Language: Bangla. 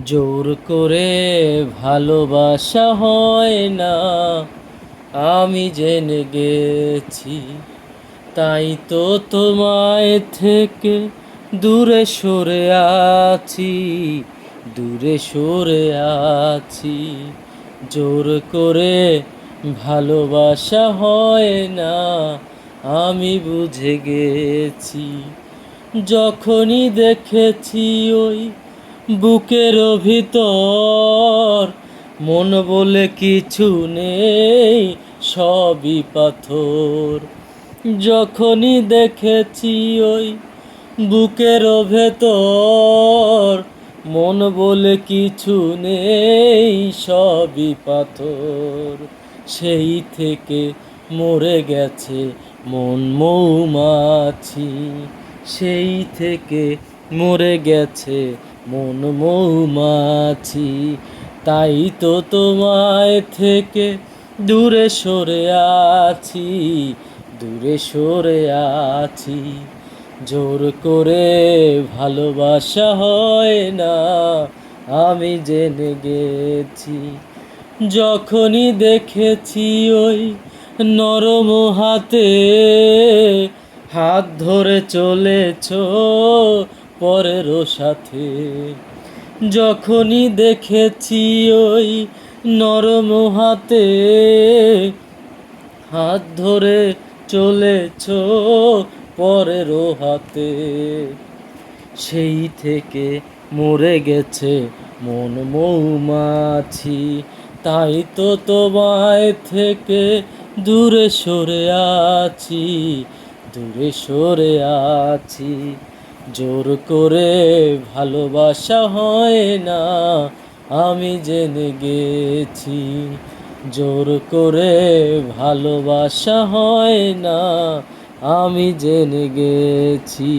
জোর করে ভালোবাসা হয় না। আমি জেনে গেছি, তাই তো তোমায় থেকে দূরে সরে আছি, দূরে সরে আছি। জোর করে ভালোবাসা হয় না, আমি বুঝে গেছি, যখনই দেখেছি ওই বুকের ভিতর। মন বলে কিছু নেই, সবই পাথর। যখনই দেখেছি ওই বুকের ভেতর, মন বলে কিছু নেই, সবই পাথর। সেই থেকে মরে গেছে মন মৌমাছি। সেই থেকে মরে গেছে, মন মৌমাছি। তাই তো তোমায় থেকে দূরে সরে আছি, দূরে সরে আছি। জোর করে ভালোবাসা হয় না, আমি জেনে গেছি। যখনই দেখেছি ওই নরম হাতে হাত ধরে চলেছ পরেরও সাথে। যখনই দেখেছি ওই নরম হাতে হাত ধরে চলেছ পরেরও হাতে, সেই থেকে মরে গেছে মন মৌমাছি। তাই তো তোমায় থেকে দূরে সরে আছি, দূরে সরে আছি। জোর করে ভালোবাসা হয় না, আমি জেনে গেছি। জোর করে ভালোবাসা হয় না, আমি জেনে গেছি।